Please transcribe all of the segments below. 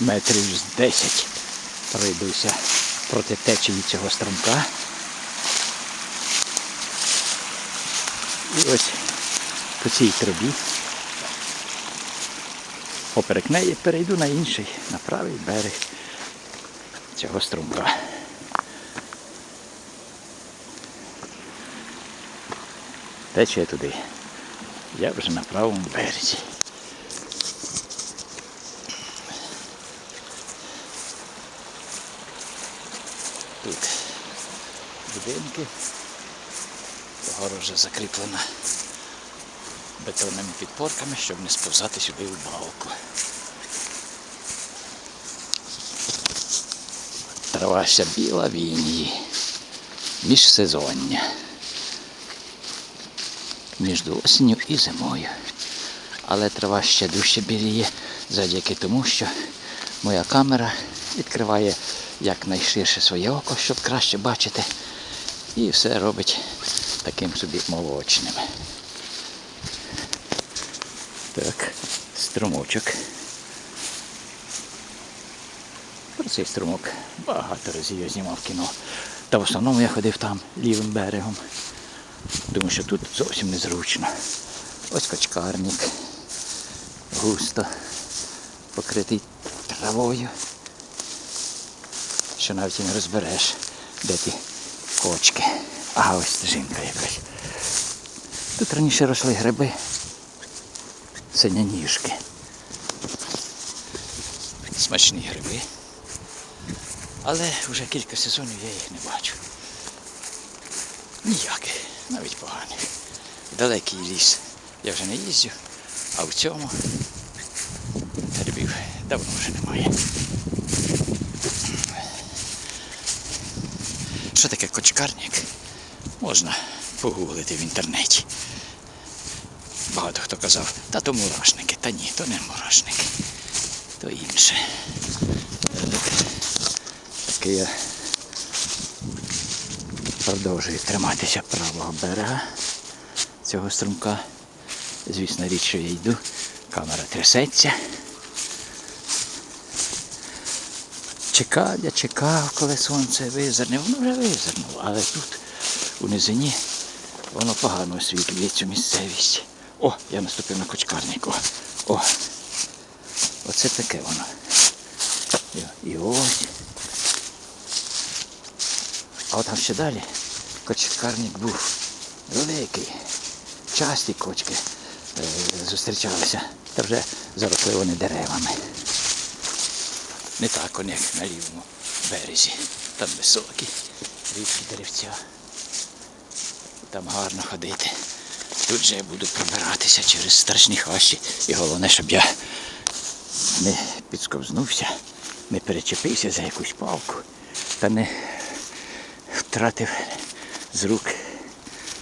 метрів з 10 пройдуся проти течії цього струмка. І ось по цій трубі. Поперек неї перейду на інший, на правий берег цього струмка. Тече туди. Я вже на правому березі. Тут будинки. Огорожа закріплена бетонними підпорками, щоб не сповзати сюди у балку. Трава вся біла в інії. Міжсезоння. Між осінню і зимою. Але трава ще дужче біліє завдяки тому, що моя камера відкриває якнайширше своє око, щоб краще бачити. І все робить таким собі молочним. Так, струмочок. Про цей струмок багато разів я знімав кіно. Та в основному я ходив там лівим берегом. Думаю, що тут зовсім незручно. Ось качкарник. Густо покритий травою. Що навіть і не розбереш, де ті кочки. Ага, ось стежинка якась. Тут раніше росли гриби. Синяніжки. Смачні гриби. Але вже кілька сезонів я їх не бачу. Ніяких, навіть поганих. Далекий ліс. Я вже не їздю, а в цьому грибів давно вже немає. Що таке кочкарник? Можна погуглити в інтернеті. Багато хто казав, та то мурашники. Та ні, то не мурашники. То інше. Таке я продовжую триматися правого берега цього струмка. Звісно, річ, що я йду, камера трясеться. Чекав, я чекав, коли сонце визирне. Воно вже визирнуло, але тут, у низині, воно погано освітлює цю місцевість. О, я наступив на кочкарник. О. Оце таке воно. І, ось. А от там ще далі кочкарник був великий. Часті кочки е, зустрічалися. Та вже заросли вони деревами. Не так як на лівому березі. Там високі, рідкі деревця. Там гарно ходити. Тут же я буду пробиратися через страшні хащі. І головне, щоб я не підсковзнувся, не перечепився за якусь палку та не втратив з рук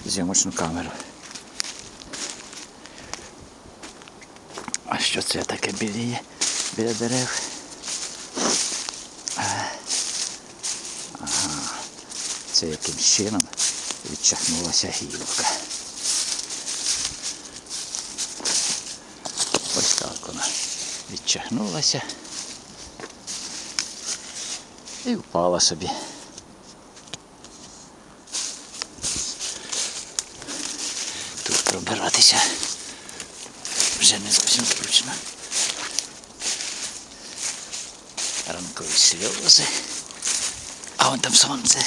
зйомочну камеру. А що це таке біліє біля дерев? Це якимсь чином відчахнулася гілка. Ось так вона відчахнулася і впала собі. Тут пробиратися вже не зовсім зручно. Ранкові сльози. А вон там сонце.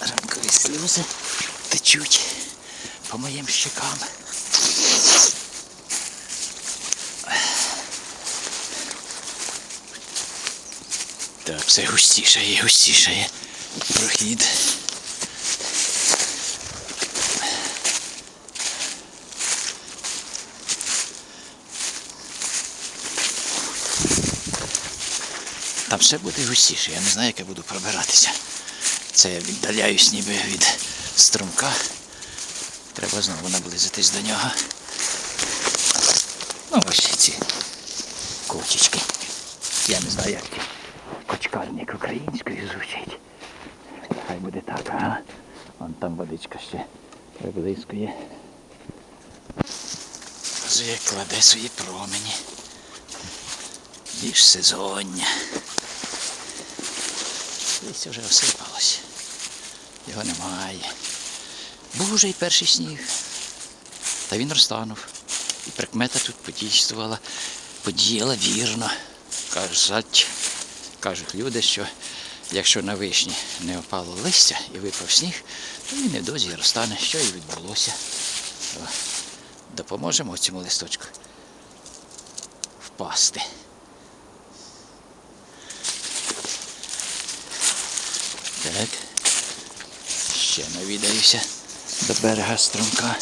Ранкові сльози течуть по моїм щекам. Так, все густішає густішає прохід. Там все буде густіше, я не знаю, як я буду пробиратися. Це я віддаляюсь ніби від струмка. Треба знову наблизитись до нього. Ну ось ці кочечки. Я не знаю, як кочкарник українською звучить. Хай буде так, ага. Вон там водичка ще приблискує. показує, кладе свої промені. Між сезоння. Листя вже осипалось. Його немає. Був уже й перший сніг. Та він розтанув. І прикмета тут подійствувала, подіяла вірно. Кажуть, кажуть люди, що якщо на вишні не опало листя і випав сніг, то він невдовзі розтане, що і відбулося. Допоможемо цьому листочку впасти. Так. Ще навідаюся до берега струмка.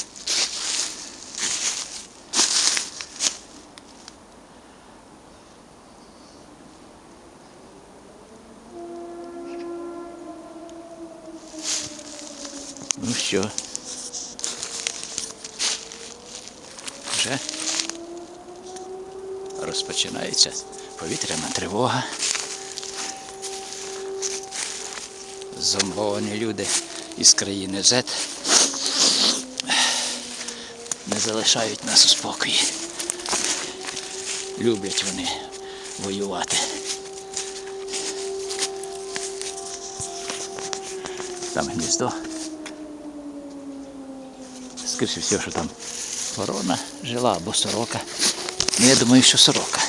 Ну що? Вже розпочинається повітряна тривога. Зомбовані люди із країни Z не залишають нас у спокої. Люблять вони воювати. Там гніздо. Скоріше всього, що там ворона жила або сорока. Ну, я думаю, що сорока.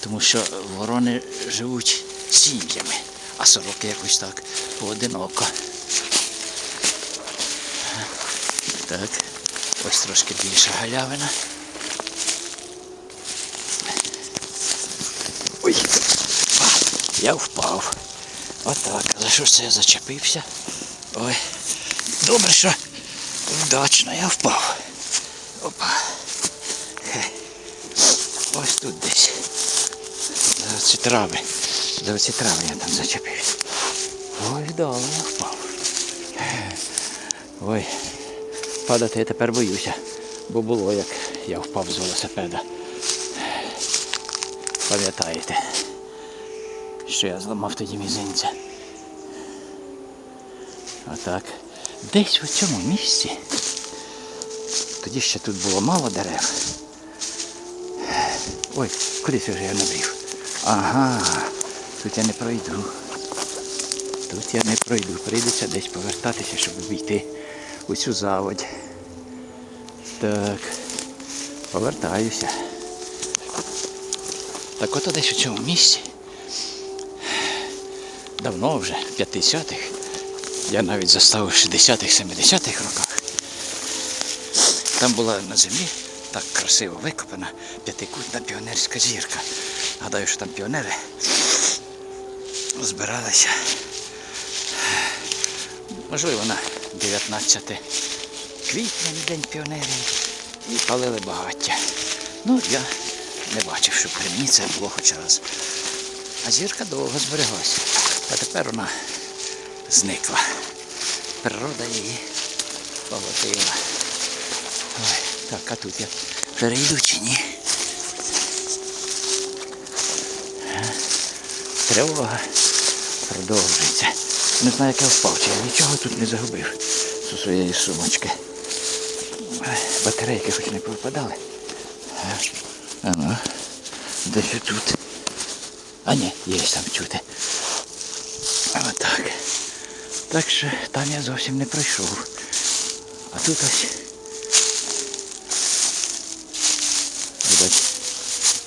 Тому що ворони живуть сім'ями, а сороки якось так поодиноко. Так, ось трошки більша галявина. Ой, я впав. Отак. За що це я зачепився? Ой. Добре, що вдачно я впав. Опа. Ось тут десь. Ці трави. За ці трави я там зачепився. Ой, вдало я впав. Ой. Падати я тепер боюся. Бо було як я впав з велосипеда. Пам'ятаєте, що я зламав тоді мізинця. Отак. Десь у цьому місці. Тоді ще тут було мало дерев. Ой, кудись вже я набрів. Ага, тут я не пройду. Тут я не пройду. Прийдеться десь повертатися, щоб обійти цю заводь. Так. Повертаюся. Так от десь у цьому місці. Давно вже, в 50-х, я навіть застав у 60-х, 70-х роках. Там була на землі так красиво викопана п'ятикутна піонерська зірка. Гадаю, що там піонери збиралися. Можливо, на 19 квітня День піонерів і палили багаття. Ну, я не бачив, щоб при мені це було хоч раз. А зірка довго збереглася. А тепер вона зникла. Природа її поглотила. Ой, так, а тут я перейду чи ні? Тривога продовжується. Не знаю, як я впав, чи я нічого тут не загубив зі своєї сумочки. Батарейки хоч не повипадали. А ну, десь тут. А ні, є там чути. Отак. Так що там я зовсім не пройшов. А тут ось. Видать,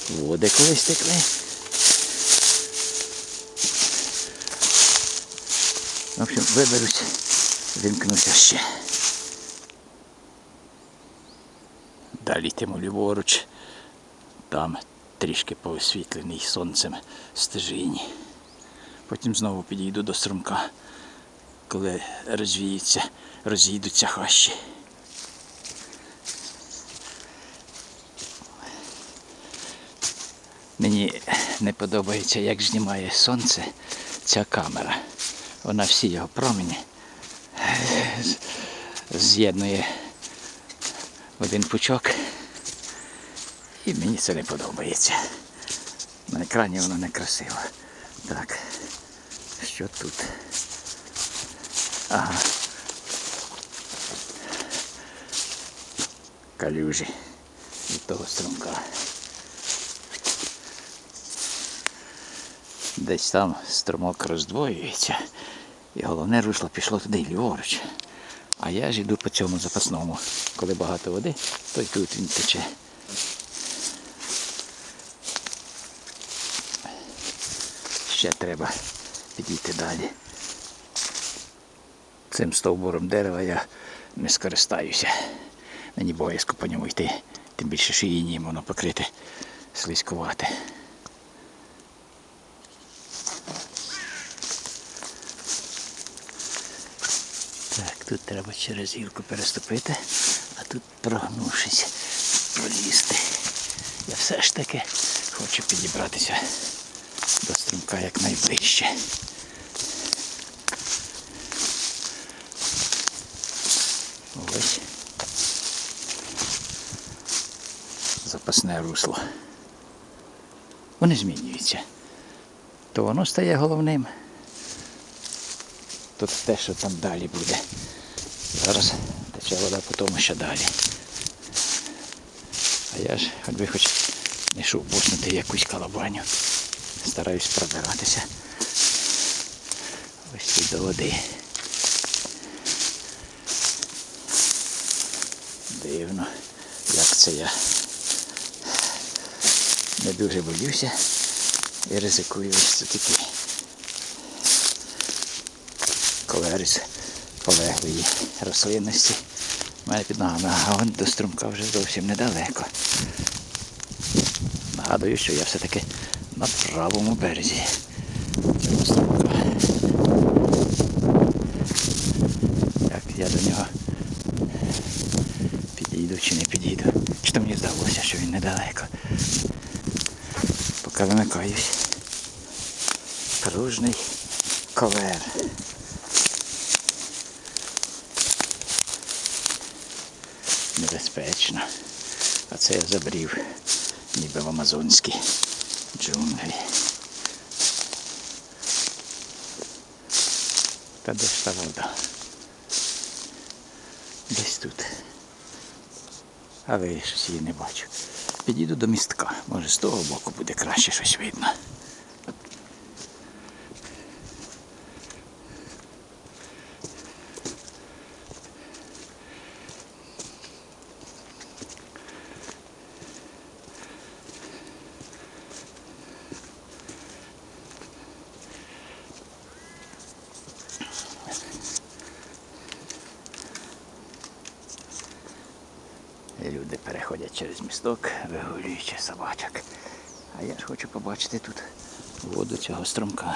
води колись текли. В общем, виберусь, вімкнуся ще. Далі йтиму ліворуч. Там трішки поосвітлений сонцем стежині. Потім знову підійду до струмка, коли розвіються, розійдуться хащі. Мені не подобається, як знімає сонце ця камера. Вона всі його промені з'єднує в один пучок. І мені це не подобається. На екрані воно не красиво. Так. Що тут? Ага. Калюжі. від того струмка. Десь там струмок роздвоюється. І головне русло пішло туди ліворуч. А я ж йду по цьому запасному. Коли багато води, то й тут він тече. Ще треба підійти далі. Цим стовбуром дерева я не скористаюся. Мені боязко по ньому йти. Тим більше шиїні воно покрите слизькувати. Так, тут треба через гілку переступити, а тут прогнувшись, пролізти. Я все ж таки хочу підібратися до струмка якнайближче. Ось. Запасне русло. Вони змінюються. То воно стає головним. Тут те, що там далі буде. Зараз тече вода по тому, що далі. А я ж, хоч би хоч не йшов буснути якусь калабаню. Стараюсь пробиратися. Ось тут до води. Дивно, як це я не дуже боюся і ризикую ось це такі колерис полеглої рослинності. У мене під ногами, а вон до струмка вже зовсім недалеко. Нагадую, що я все-таки на правому березі цього струмка. Як я до нього підійду чи не підійду. Чи то мені здалося, що він недалеко. Поки вимикаюсь. Пружний ковер. Небезпечно. А це я забрів, ніби в амазонські джунглі. Та де ж та вода? Десь тут. Але я щось її не бачу. Підійду до містка. Може з того боку буде краще щось видно. І Люди переходять через місток, вигулюючи собачок. А я ж хочу побачити тут воду цього струмка.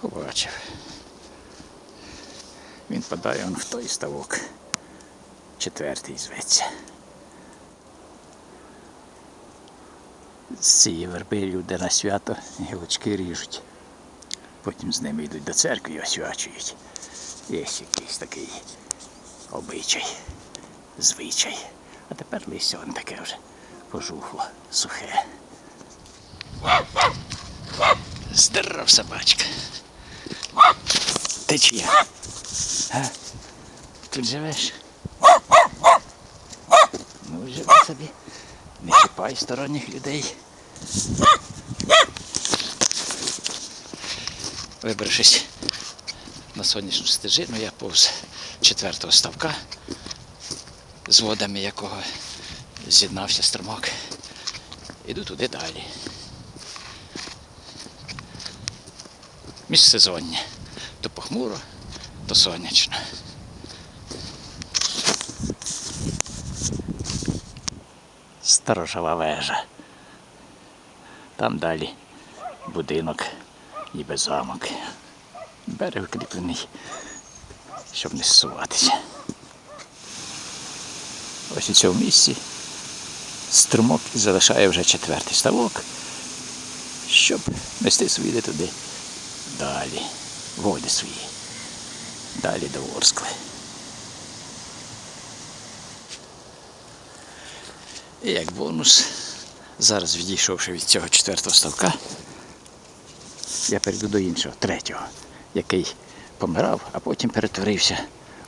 Побачив. Він падає он в той ставок. Четвертий зветься. З цієї верби люди на свято гілочки ріжуть. Потім з ними йдуть до церкви і освячують. Є якийсь такий обичай, звичай. А тепер листя воно таке вже пожухло, сухе. Здоров, собачка. Ти чия? А? Тут живеш? Ну, живи собі. Не чіпай сторонніх людей. Вибравшись на сонячну стежину, я повз четвертого ставка, з водами якого з'єднався струмок. Іду туди далі. Міжсезоння. То похмуро, то сонячно. Сторожова вежа. Там далі будинок, ніби замок. Берег кріплений, щоб не зсуватися. Ось у цьому місці струмок і залишає вже четвертий ставок, щоб нести свої туди далі, води свої, далі до Ворскли. І як бонус, зараз відійшовши від цього четвертого ставка, я перейду до іншого, третього, який помирав, а потім перетворився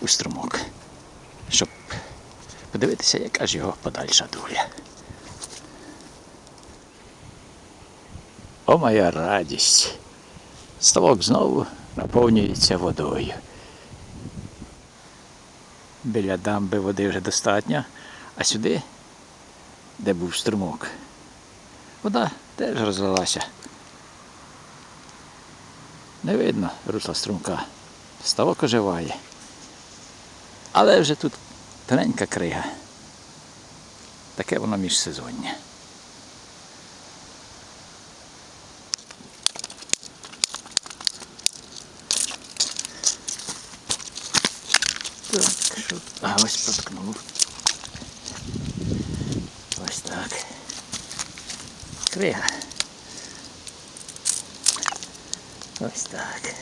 у струмок, щоб подивитися, яка ж його подальша доля. О, моя радість! Ставок знову наповнюється водою. Біля дамби води вже достатньо, а сюди, де був струмок, вода теж розлилася. Не видно русла струмка. Ставок оживає. Але вже тут тоненька крига. Таке воно міжсезоння. Так, що? А ось проткнув. Ось так. Крига. Ось так.